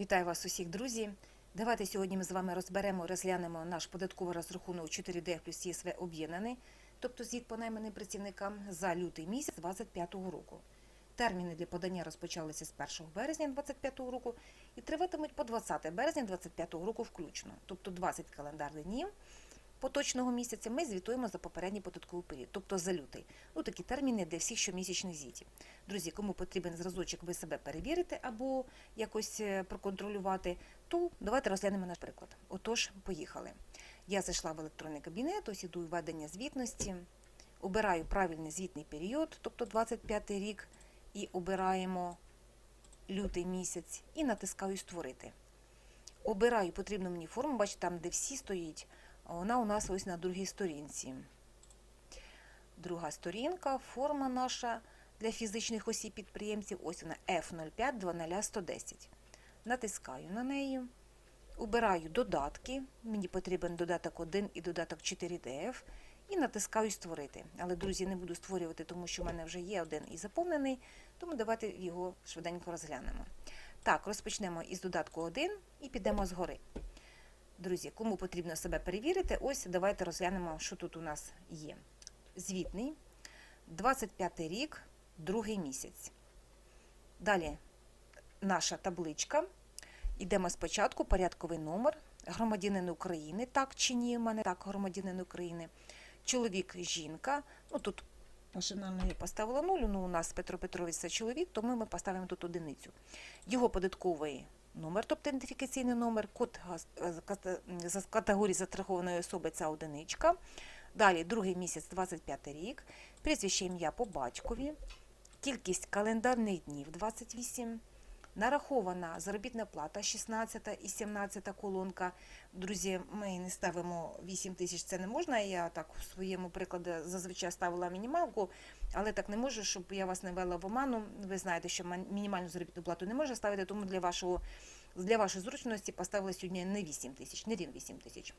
Вітаю вас усіх, друзі. Давайте сьогодні ми з вами розберемо, розглянемо наш податковий розрахунок 4D плюс ЄСВ об'єднаний, тобто звіт по найманим працівникам за лютий місяць 2025 року. Терміни для подання розпочалися з 1 березня 2025 року і триватимуть по 20 березня 2025 року включно, тобто 20 календарних днів поточного місяця ми звітуємо за попередній податковий період, тобто за лютий. Ну такі терміни для всіх щомісячних звітів. Друзі, кому потрібен зразочок, ви себе перевірити або якось е, проконтролювати, то давайте розглянемо наш приклад. Отож, поїхали. Я зайшла в електронний кабінет, ось іду введення звітності, обираю правильний звітний період, тобто 25 рік, і обираємо лютий місяць і натискаю Створити. Обираю потрібну мені форму, бачите, там, де всі стоїть, вона у нас ось на другій сторінці. Друга сторінка, форма наша для фізичних осіб підприємців, ось вона F05 12110. Натискаю на неї, обираю додатки. Мені потрібен додаток 1 і додаток 4DF. І натискаю Створити. Але, друзі, не буду створювати, тому що в мене вже є один і заповнений, тому давайте його швиденько розглянемо. Так, розпочнемо із додатку 1 і підемо згори. Друзі, кому потрібно себе перевірити, ось давайте розглянемо, що тут у нас є. Звітний, 25 рік, другий місяць. Далі наша табличка. Йдемо спочатку, порядковий номер, громадянин України, так чи ні, в мене так, громадянин України. Чоловік, жінка. Ну тут машинально я поставила нулю, ну у нас Петро Петрович це чоловік, тому ми поставимо тут одиницю. Його податковий номер, тобто ідентифікаційний номер, код газ- е, за категорії застрахованої особи це одиничка. Далі другий місяць, 25 рік, прізвище ім'я по батькові, кількість календарних днів 28, нарахована заробітна плата 16 і 17 колонка. Друзі, ми не ставимо 8 тисяч, це не можна. Я так у своєму прикладі зазвичай ставила мінімалку, але так не можу, щоб я вас не вела в оману. Ви знаєте, що мінімальну заробітну плату не можна ставити, тому для вашого для вашої зручності поставили сьогодні не 8 тисяч, не рівно 8 тисяч.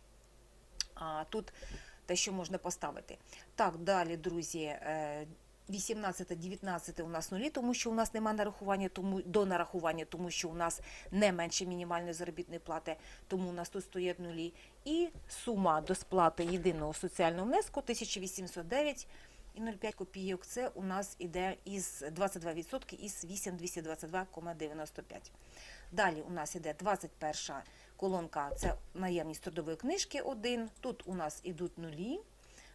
А тут те, що можна поставити. Так, далі, друзі, е, 18-19 у нас нулі, тому що у нас немає нарахування, тому до нарахування, тому що у нас не менше мінімальної заробітної плати, тому у нас тут стоять нулі. І сума до сплати єдиного соціального внеску 1809 і 0,5 копійок. Це у нас іде із 22% із 8222,95. Далі у нас іде 21 колонка, це наявність трудової книжки 1. Тут у нас ідуть нулі.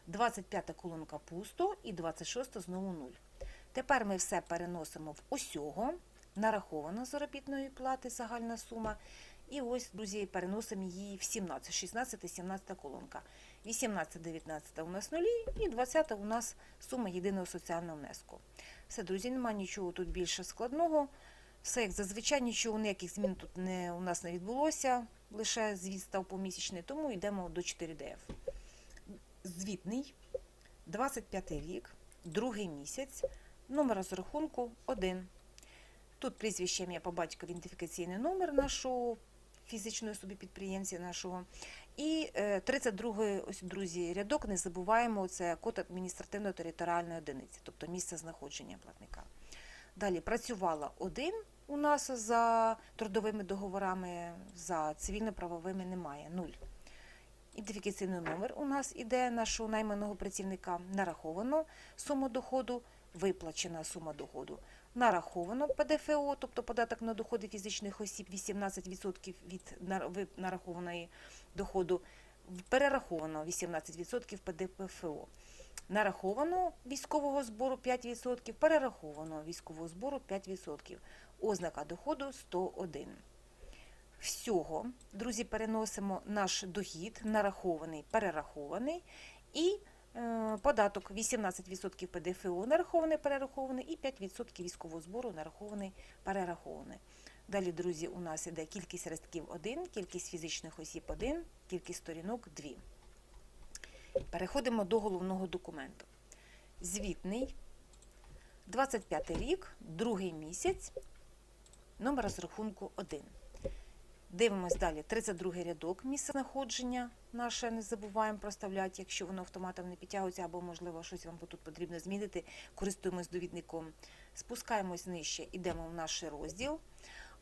25 колонка пусто і 26 знову 0. Тепер ми все переносимо в усього, нараховано заробітної плати загальна сума. І ось, друзі, переносимо її в 17, 16 і 17 колонка. 18, 19 у нас нулі і 20 у нас сума єдиного соціального внеску. Все, друзі, немає нічого тут більше складного. Все як зазвичай, нічого ніяких змін тут не, у нас не відбулося, лише звіт став помісячний, тому йдемо до 4DF звітний, 25 рік, другий місяць, номер розрахунку 1. Тут прізвище ім'я по батькові ідентифікаційний номер нашого фізичної особи підприємця нашого. І е, 32 ось, друзі, рядок, не забуваємо, це код адміністративно-територіальної одиниці, тобто місце знаходження платника. Далі працювала один у нас за трудовими договорами, за цивільно-правовими немає, нуль. Ідентифікаційний номер у нас іде нашого найманого працівника. Нараховано сума доходу, виплачена сума доходу. Нараховано ПДФО, тобто податок на доходи фізичних осіб 18% від нарахованої доходу. Перераховано 18% ПДФО. Нараховано військового збору 5%, перераховано військового збору 5%. Ознака доходу 101 всього, друзі, переносимо наш дохід, нарахований, перерахований, і е, податок 18% ПДФО нарахований, перерахований, і 5% військового збору нарахований, перерахований. Далі, друзі, у нас іде кількість рестків 1, кількість фізичних осіб 1, кількість сторінок 2. Переходимо до головного документу. Звітний, 25 рік, другий місяць, номер розрахунку 1. Дивимось далі. 32 рядок місце знаходження наше не забуваємо проставляти, якщо воно автоматом не підтягується, або, можливо, щось вам тут потрібно змінити, користуємось довідником. Спускаємось нижче, йдемо в наш розділ.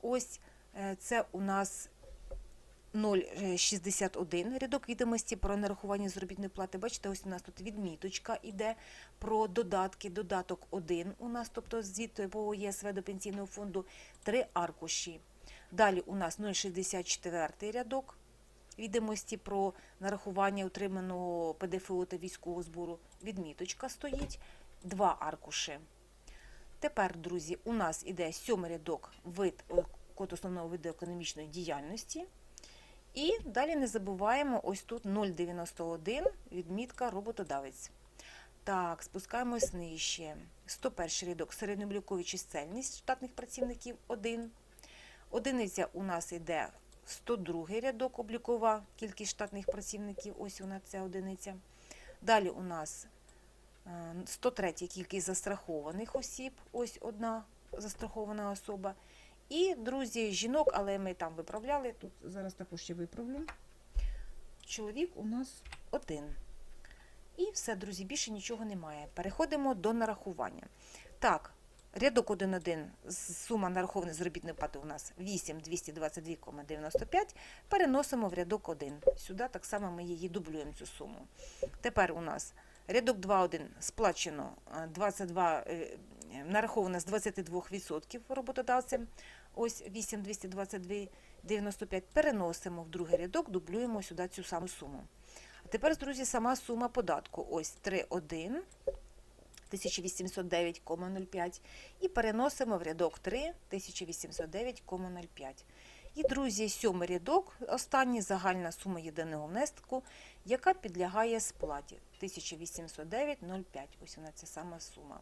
Ось Е, Це у нас 0,61 рядок відомості про нарахування заробітної плати. Бачите, ось у нас тут відміточка іде про додатки. Додаток 1 у нас, тобто звіт по ЄСВ до пенсійного фонду, три аркуші. Далі у нас 0,64 рядок відомості про нарахування отриманого ПДФО та військового збору. Відміточка стоїть, два аркуші. Тепер, друзі, у нас іде сьомий рядок вид е, код основного виду економічної діяльності. І далі не забуваємо, ось тут 0,91 відмітка роботодавець. Так, спускаємось нижче. 101 рядок середньооблікові чисельність штатних працівників 1. Одиниця у нас йде 102 рядок облікова кількість штатних працівників. Ось вона ця одиниця. Далі у нас е, 103 кількість застрахованих осіб. Ось одна застрахована особа. І, друзі, жінок, але ми там виправляли. Тут зараз також ще виправлю. Чоловік у нас один. І все, друзі, більше нічого немає. Переходимо до нарахування. Так, рядок 1.1, сума нарахованої заробітної плати у нас 8,222,95. Переносимо в рядок 1. Сюди так само ми її дублюємо цю суму. Тепер у нас рядок 2.1 сплачено е, 22, е, нараховано з 22% роботодавцем. Ось 8,222,95. Переносимо в другий рядок, дублюємо сюди цю саму суму. А тепер, друзі, сама сума податку. Ось 3,1. 1809,05 і переносимо в рядок 3 1809,05. І, друзі, сьомий рядок, останній загальна сума єдиного внеску, яка підлягає сплаті 1809,05. Ось вона ця сама сума.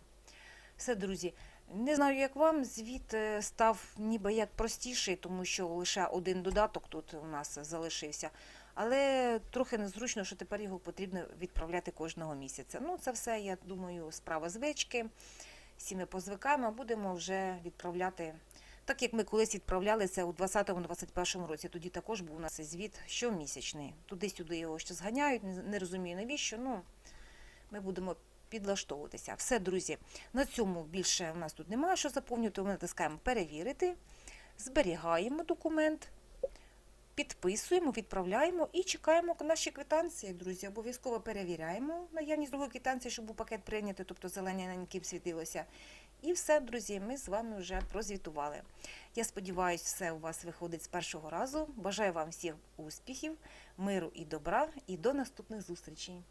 Все, друзі, не знаю, як вам, звіт е, став ніби як простіший, тому що лише один додаток тут у нас залишився. Але трохи незручно, що тепер його потрібно відправляти кожного місяця. Ну, це все, я думаю, справа звички. Всі ми позвикаємо, будемо вже відправляти. Так як ми колись відправляли це у 2020-2021 році, тоді також був у нас звіт щомісячний. Туди-сюди його ще зганяють, не розумію навіщо. Ну, ми будемо підлаштовуватися. Все, друзі, на цьому більше у нас тут немає що заповнювати. Ми натискаємо перевірити, зберігаємо документ, підписуємо, відправляємо і чекаємо наші квитанції, друзі. Обов'язково перевіряємо наявність другої квитанції, щоб був пакет прийнятий, тобто яким світилося. І все, друзі, ми з вами вже прозвітували. Я сподіваюся, все у вас виходить з першого разу. Бажаю вам всіх успіхів, миру і добра, і до наступних зустрічей.